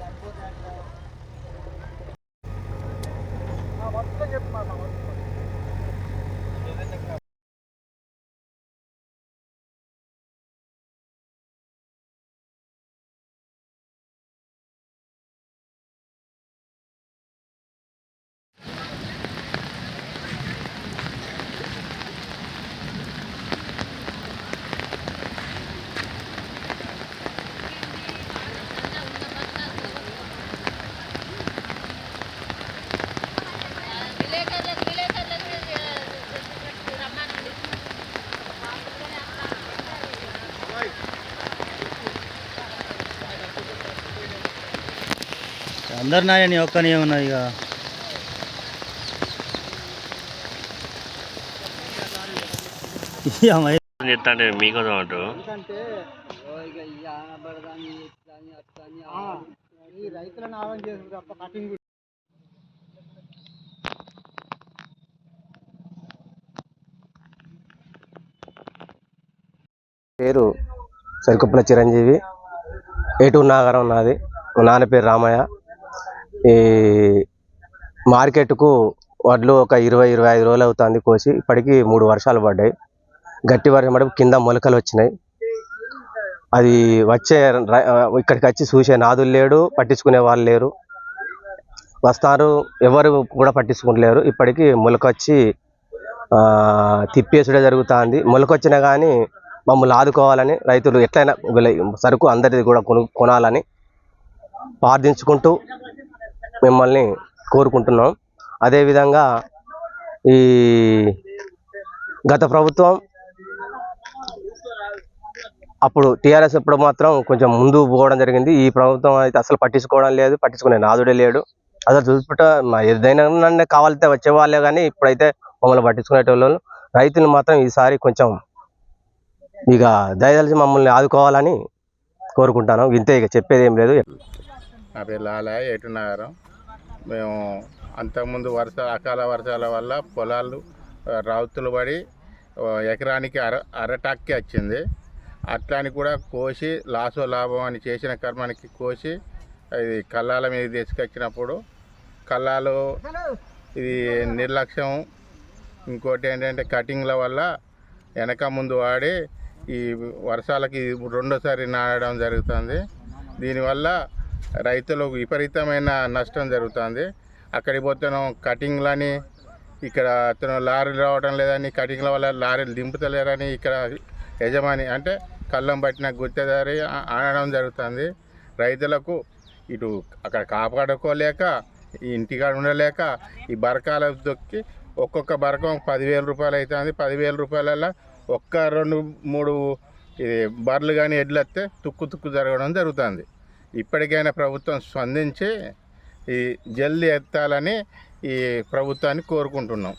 that, put that, put that. అందరు నాయ నీ ఒక్కని ఏమున్నది ఇక. ఇక మరి చెప్తా అంటే మీకోసం అంటూ. రైతులను తప్ప కటింగ్ పేరు సరికొప్పుల చిరంజీవి. ఏటూరు నాగరం నాది. మా నాన్న పేరు రామయ్య. ఈ మార్కెట్కు వడ్లు ఒక ఇరవై ఇరవై ఐదు రోజులు అవుతుంది కోసి ఇప్పటికీ మూడు వర్షాలు పడ్డాయి. గట్టి వర్షం పడి కింద మొలకలు వచ్చినాయి. అది వచ్చే ఇక్కడికి వచ్చి చూసే నాదులు లేడు పట్టించుకునే వాళ్ళు లేరు. వస్తారు ఎవరు కూడా పట్టించుకుంటలేరు. ఇప్పటికీ మొలకొచ్చి తిప్పేసుడే జరుగుతుంది. మొలకొచ్చినా కానీ మమ్మల్ని ఆదుకోవాలని రైతులు ఎట్లయినా సరుకు అందరిది కూడా కొను కొనాలని ప్రార్థించుకుంటూ మిమ్మల్ని కోరుకుంటున్నాం. అదేవిధంగా ఈ గత ప్రభుత్వం అప్పుడు టీఆర్ఎస్ ఇప్పుడు మాత్రం కొంచెం ముందు పోవడం జరిగింది. ఈ ప్రభుత్వం అయితే అసలు పట్టించుకోవడం లేదు. పట్టించుకునే నాదుడే లేడు. అసలు చూసుకుంటే ఏదైనా నన్ను కావాలితే వచ్చేవాళ్ళే కానీ ఇప్పుడైతే మమ్మల్ని పట్టించుకునేటోళ్ళు రైతులు మాత్రం ఈసారి కొంచెం ఇక దయదలిసి మమ్మల్ని ఆదుకోవాలని కోరుకుంటాను. ఇంతే ఇక చెప్పేది ఏం లేదు. నా పేరు లాలయ్య ఏటునగరం మేము అంతకుముందు వర్ష అకాల వర్షాల వల్ల పొలాలు రావుతులు పడి ఎకరానికి అర అరటాక్కి వచ్చింది. అట్లాని కూడా కోసి లాసో లాభం అని చేసిన కర్మానికి కోసి ఇది కళ్ళాల మీద తీసుకొచ్చినప్పుడు కళ్ళాలు ఇది నిర్లక్ష్యం. ఇంకోటి ఏంటంటే కటింగ్ల వల్ల వెనక ముందు వాడి ఈ వర్షాలకి రెండోసారి నాడడం జరుగుతుంది. దీనివల్ల రైతులకు విపరీతమైన నష్టం జరుగుతుంది. అక్కడికి పోతేనో కటింగ్లని ఇక్కడ అతను లారీలు రావడం లేదని కటింగ్ల వల్ల లారీలు దింపుతలేరని ఇక్కడ యజమాని అంటే కళ్ళం పట్టిన గుత్తేదారి అనడం జరుగుతుంది. రైతులకు ఇటు అక్కడ కాపాడుకోలేక ఈ ఇంటికాడ ఉండలేక ఈ బరకాల దొక్కి ఒక్కొక్క బరకం పదివేల రూపాయలు అవుతుంది పదివేల రూపాయలలో ఒక్క రెండు మూడు ఇది బర్రెలు కానీ ఎడ్లు వస్తే తుక్కు తుక్కు జరగడం జరుగుతుంది. ఇప్పటికైనా ప్రభుత్వం స్పందించి ఈ జల్దీ ఎత్తాలని ఈ ప్రభుత్వాన్ని కోరుకుంటున్నాం.